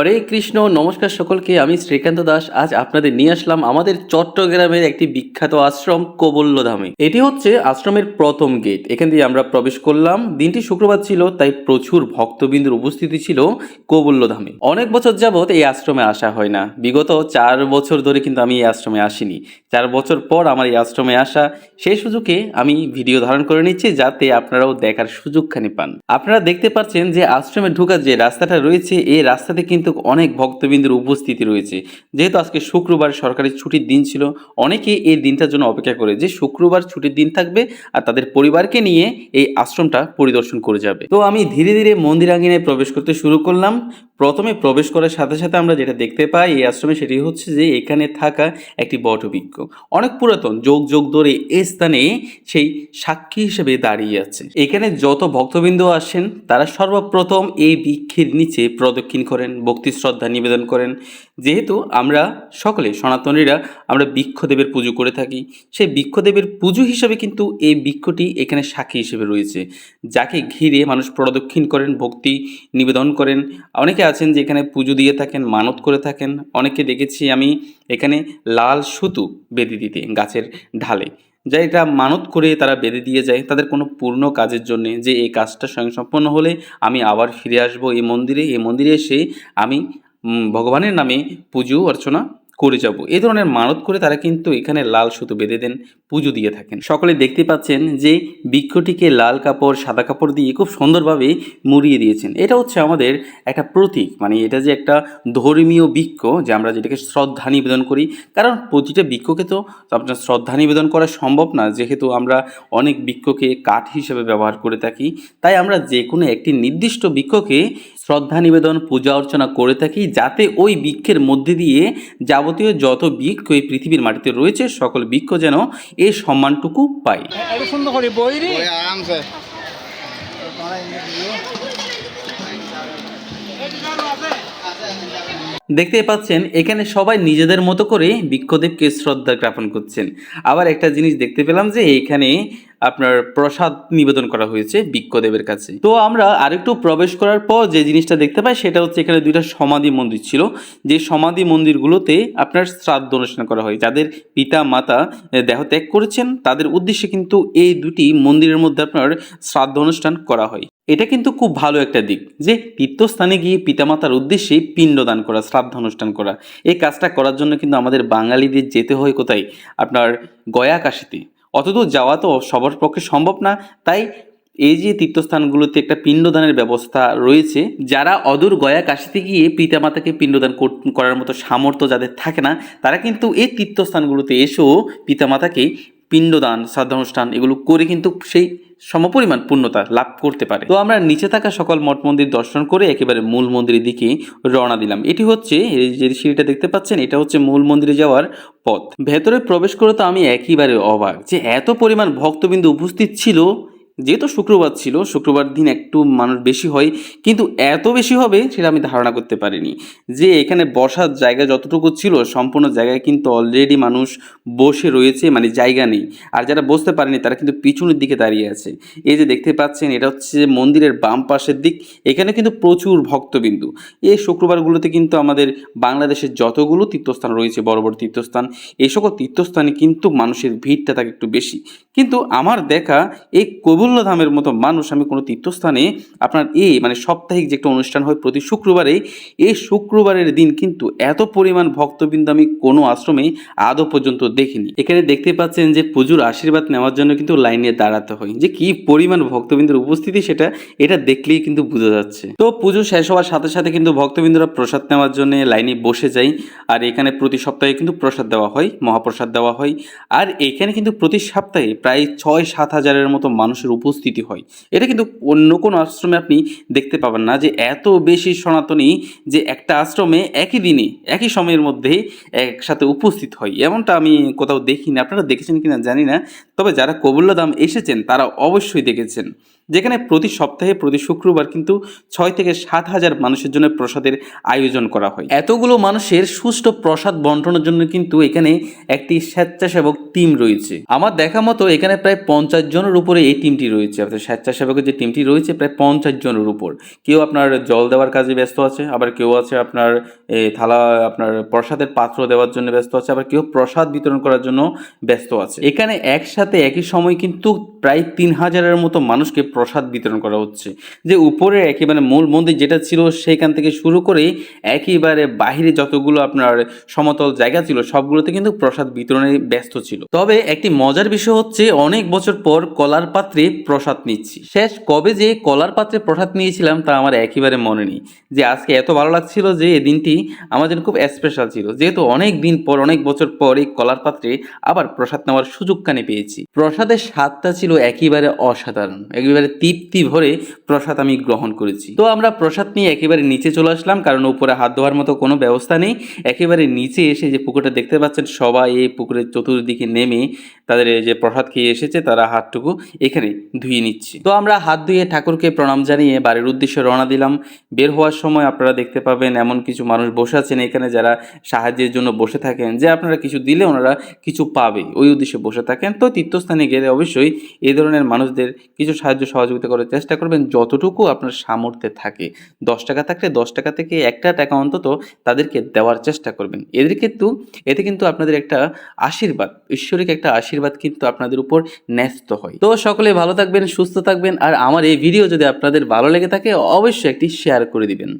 হরে কৃষ্ণ, নমস্কার সকলকে, আমি শ্রীকান্ত দাস। আজ আপনাদের নিয়ে আসলাম আমাদের চট্টগ্রামের একটি বিখ্যাত আশ্রম কবল্যধামে এটি হচ্ছে আশ্রমের প্রথম গেট। এখান দিয়ে আমরা প্রবেশ করলাম। দিনটি শুক্রবার ছিল, তাই প্রচুর ভক্তবিন্দুর উপস্থিতি ছিল কবল্যধামে অনেক বছর যাবৎ এই আশ্রমে আসা হয় না। বিগত চার বছর ধরে কিন্তু আমি এই আশ্রমে আসিনি। চার বছর পর আমার এই আশ্রমে আসা সেই সুযোগে আমি ভিডিও ধারণ করে নিচ্ছি, যাতে আপনারাও দেখার সুযোগখানি পান। আপনারা দেখতে পাচ্ছেন যে আশ্রমে ঢোকার যে রাস্তাটা রয়েছে, এই রাস্তাতে কিন্তু অনেক ভক্তবৃন্দের উপস্থিতি রয়েছে। যেহেতু আজকে শুক্রবার সরকারি ছুটির দিন ছিল, অনেকে এই দিনটার জন্য অপেক্ষা করে যে শুক্রবার ছুটির দিন থাকবে আর তাদের পরিবারকে নিয়ে এই আশ্রমটা পরিদর্শন করে যাবে। তো আমি ধীরে ধীরে মন্দির আঙিনায় প্রবেশ করতে শুরু করলাম। প্রথমে প্রবেশ করার সাথে সাথে আমরা যেটা দেখতে পাই এই আশ্রমে সেটি হচ্ছে যে এখানে থাকা একটি বটবৃক্ষ। অনেক পুরাতন, যোগ যোগ ধরে এই স্থানে সেই সাক্ষী হিসেবে দাঁড়িয়ে আছে। এখানে যত ভক্তবৃন্দ আসেন, তারা সর্বপ্রথম এই বৃক্ষের নিচে প্রদক্ষিণ করেন, ভক্তি শ্রদ্ধা নিবেদন করেন। যেহেতু আমরা সকলে সনাতনীরা, আমরা বৃক্ষদেবের পুজো করে থাকি। সেই বৃক্ষদেবের পুজো হিসেবে কিন্তু এই বৃক্ষটি এখানে সাক্ষী হিসেবে রয়েছে। যাকে ঘিরে মানুষ প্রদক্ষিণ করেন, ভক্তি নিবেদন করেন। অনেকে আছেন যে এখানে পুজো দিয়ে থাকেন, মানত করে থাকেন। অনেকে দেখেছি আমি এখানে লাল সুতু বেঁধে দিতে গাছের ঢালে। যা এটা মানত করে তারা বেঁধে দিয়ে যায়। তাদের কোনো পূর্ণ কাজের জন্যে যে এই কাজটা স্বয়ং সম্পন্ন হলে আমি আবার ফিরে আসব এই মন্দিরে। এই মন্দিরে এসে আমি ভগবানের নামে পুজো অর্চনা করে যাব। এ ধরনের মানত করে তারা কিন্তু এখানে লাল সুতো বেঁধে দেন, পুজো দিয়ে থাকেন। সকলে দেখতে পাচ্ছেন যে বৃক্ষটিকে লাল কাপড়, সাদা কাপড় দিয়ে খুব সুন্দরভাবে মুড়িয়ে দিয়েছেন। এটা হচ্ছে আমাদের একটা প্রতীক মানে এটা যে একটা ধর্মীয় বৃক্ষ যে আমরা যেটাকে শ্রদ্ধা নিবেদন করি। কারণ প্রতিটা বৃক্ষকে তো আপনার শ্রদ্ধা নিবেদন করা সম্ভব না, যেহেতু আমরা অনেক বৃক্ষকে কাঠ হিসেবে ব্যবহার করে থাকি। তাই আমরা যে কোনো একটি নির্দিষ্ট বৃক্ষকে শ্রদ্ধা নিবেদন, পূজা অর্চনা করে থাকি, যাতে ওই বৃক্ষের মধ্যে দিয়ে যাবতীয় যত বৃক্ষ এই পৃথিবীর মাটিতে রয়েছে সকল বৃক্ষ যেন এই সম্মানটুকু পায়। দেখতে পাচ্ছেন এখানে সবাই নিজেদের মতো করে বৃক্ষদেবকে শ্রদ্ধা জ্ঞাপন করছেন। আবার একটা জিনিস দেখতে পেলাম যে এখানে আপনার প্রসাদ নিবেদন করা হয়েছে বৃক্ষদেবের কাছে। তো আমরা আরেকটু প্রবেশ করার পর যে জিনিসটা দেখতে পাই, সেটা হচ্ছে এখানে দুইটা সমাধি মন্দির ছিল। যে সমাধি মন্দিরগুলোতে আপনার শ্রাদ্ধ অনুষ্ঠান করা হয়। যাদের পিতা, মাতা দেহ ত্যাগ করেছেন, তাদের উদ্দেশ্যে কিন্তু এই দুটি মন্দিরের মধ্যে আপনার শ্রাদ্ধ অনুষ্ঠান করা হয়। এটা কিন্তু খুব ভালো একটা দিক যে তীর্থস্থানে গিয়ে পিতামাতার উদ্দেশ্যে পিণ্ডদান করা, শ্রাদ্ধ অনুষ্ঠান করা। এই কাজটা করার জন্য কিন্তু আমাদের বাঙালিদের যেতে হয় কোথায়? আপনার গয়া কাশিতে অতদূর যাওয়া তো সবার পক্ষে সম্ভব না। তাই এই যে তীর্থস্থানগুলোতে একটা পিণ্ডদানের ব্যবস্থা রয়েছে, যারা অদূর গয়া কাশিতে গিয়ে পিতামাতাকে পিণ্ডদান করার মতো সামর্থ্য যাদের থাকে না, তারা কিন্তু এই তীর্থস্থানগুলোতে এসেও পিতামাতাকে পিণ্ডদান, শ্রাদ্ধানুষ্ঠান এগুলো করে কিন্তু সেই সমপরিমাণ পূর্ণতা লাভ করতে পারে। তো আমরা নিচে থাকা সকল মঠ মন্দির দর্শন করে একেবারে মূল মন্দিরের দিকে রওনা দিলাম। এটি হচ্ছে যে সিঁড়িটা দেখতে পাচ্ছেন, এটা হচ্ছে মূল মন্দিরে যাওয়ার পথ। ভেতরে প্রবেশ করে তো আমি একেবারে অবাক যে এত পরিমাণ ভক্তবিন্দু উপস্থিত ছিল যেহেতু শুক্রবার ছিল, শুক্রবার দিন একটু মানুষ বেশি হয়, কিন্তু এত বেশি হবে সেটা আমি ধারণা করতে পারিনি। যে এখানে বসার জায়গা যতটুকু ছিল, সম্পূর্ণ জায়গায় কিন্তু অলরেডি মানুষ বসে রয়েছে মানে জায়গা নেই। আর যারা বসতে পারেনি, তারা কিন্তু পিছনের দিকে দাঁড়িয়ে আছে। এই যে দেখতে পাচ্ছেন, এটা হচ্ছে মন্দিরের বাম পাশের দিক। এখানে কিন্তু প্রচুর ভক্তবিন্দু। এই শুক্রবারগুলোতে কিন্তু আমাদের বাংলাদেশের যতগুলো তীর্থস্থান রয়েছে, বড় বড় তীর্থস্থান, এই সকল তীর্থস্থানে কিন্তু মানুষের ভিড়টা থাকে একটু বেশি। কিন্তু আমার দেখা, এই কবুল্যধামের মতো মানুষ আমি কোনো তীর্থস্থানে আপনার এই মানে সাপ্তাহিক যে একটা অনুষ্ঠান হয় প্রতি শুক্রবারে এই শুক্রবারের দিন কিন্তু এত পরিমাণ ভক্তবৃন্দ আমি কোনো আশ্রমে আদৌ পর্যন্ত দেখিনি। এখানে দেখতে পাচ্ছেন যে পুজোর আশীর্বাদ নেওয়ার জন্য কিন্তু লাইনে দাঁড়াতে হয়। যে কি পরিমাণ ভক্তবৃন্দের উপস্থিতি সেটা, এটা দেখলেই কিন্তু বোঝা যাচ্ছে। তো পুজো শেষ হওয়ার সাথে সাথে কিন্তু ভক্তবৃন্দরা প্রসাদ নেওয়ার জন্য লাইনে বসে যায়। আর এখানে প্রতি সপ্তাহে কিন্তু প্রসাদ দেওয়া হয়, মহাপ্রসাদ দেওয়া হয়। আর এখানে কিন্তু প্রতি সপ্তাহে প্রায় ছয় সাত হাজারের মতো মানুষের উপস্থিতি হয়। এটা কিন্তু অন্য কোনো আশ্রমে আপনি দেখতে পাবেন না যে এত বেশি সনাতনী যে একটা আশ্রমে একই দিনে, একই সময়ের মধ্যে একসাথে উপস্থিত হয়। এমনটা আমি কোথাও দেখিনি। আপনারা দেখেছেন কিনা জানি না। তবে যারা কবুল্লাদাম এসেছেন, তারা অবশ্যই দেখেছেন। যেখানে প্রতি সপ্তাহে, প্রতি শুক্রবার কিন্তু ছয় থেকে সাত হাজার মানুষের জন্য প্রসাদের আয়োজন করা হয়। এতগুলো মানুষের সুষ্ঠু প্রসাদ বন্টনের জন্য কিন্তু এখানে একটি স্বেচ্ছাসেবক টিম রয়েছে। আমার দেখা মতো এখানে প্রায় পঞ্চাশ জনের উপরে এই টিমটি রয়েছে, অর্থাৎ স্বেচ্ছাসেবকের যে টিমটি রয়েছে প্রায় পঞ্চাশ জনের উপর। কেউ আপনার জল দেওয়ার কাজে ব্যস্ত আছে, আবার কেউ আছে আপনার থালা, আপনার প্রসাদের পাত্র দেওয়ার জন্য ব্যস্ত আছে, আবার কেউ প্রসাদ বিতরণ করার জন্য ব্যস্ত আছে। এখানে একসাথে একই সময় কিন্তু প্রায় তিন হাজারের মতো মানুষকে প্রসাদ বিতরণ করা হচ্ছে। যে উপরে একেবারে মূল মন্দির যেটা ছিল, সেখান থেকে শুরু করে একেবারে বাহিরে যতগুলো আপনার সমতল জায়গা ছিল, সবগুলোতে কিন্তু প্রসাদ বিতরণে ব্যস্ত ছিল। তবে একটি মজার বিষয় হচ্ছে, অনেক বছর পর কলার পাত্রে প্রসাদ নিচ্ছি। শেষ কবে যে কলার পাত্রে প্রসাদ নিয়েছিলাম তা আমার একেবারে মনে নেই। যে আজকে এত ভালো লাগছিল যে এই দিনটি আমার জন্য খুব স্পেশাল ছিল। যেহেতু অনেক দিন পর, অনেক বছর পর এই কলার পাত্রে আবার প্রসাদ নেওয়ার সুযোগ কানে পেয়েছি। প্রসাদের স্বাদটা ছিল একেবারে অসাধারণ। একেবারে তৃপ্তি ভরে প্রসাদ আমি গ্রহণ করেছি। তো আমরা প্রসাদ নিয়ে একেবারে নিচে চলে আসলাম, কারণ উপরে হাত ধোয়ার মতো কোনো ব্যবস্থা নেই। একেবারে নিচে এসে যে পুকুরটা দেখতে পাচ্ছেন, সবাই এই পুকুরের চতুর্দিকে নেমে তাদের যে প্রসাদ খেয়ে এসেছে, তারা হাতটুকু এখানে ধুয়ে নিচ্ছে। তো আমরা হাত ধুয়ে ঠাকুরকে প্রণাম জানিয়ে বাড়ির উদ্দেশ্যে রওনা দিলাম। বের হওয়ার সময় আপনারা দেখতে পাবেন এমন কিছু মানুষ বসে আছেন এখানে যারা সাহায্যের জন্য বসে থাকেন, যে আপনারা কিছু দিলে ওনারা কিছু পাবে, ওই উদ্দেশ্যে বসে থাকেন। তো তীর্থস্থানে গেলে অবশ্যই এই ধরনের মানুষদের কিছু সাহায্য সহযোগিতা করার চেষ্টা করবেন। যতটুকু আপনার সামর্থ্যে থাকে, দশ টাকা থাকলে দশ টাকা থেকে একটা টাকা অন্তত তাদেরকে দেওয়ার চেষ্টা করবেন। এদের কিন্তু, এতে কিন্তু আপনাদের একটা আশীর্বাদ ঐশ্বরিক একটা আশীর্বাদ কিন্তু আপনাদের উপর ন্যস্ত হয়। তো সকলে ভালো থাকবেন, সুস্থ থাকবেন, আর আমার এই ভিডিও যদি আপনাদের ভালো লেগে থাকে, অবশ্যই একটি শেয়ার করে দিবেন।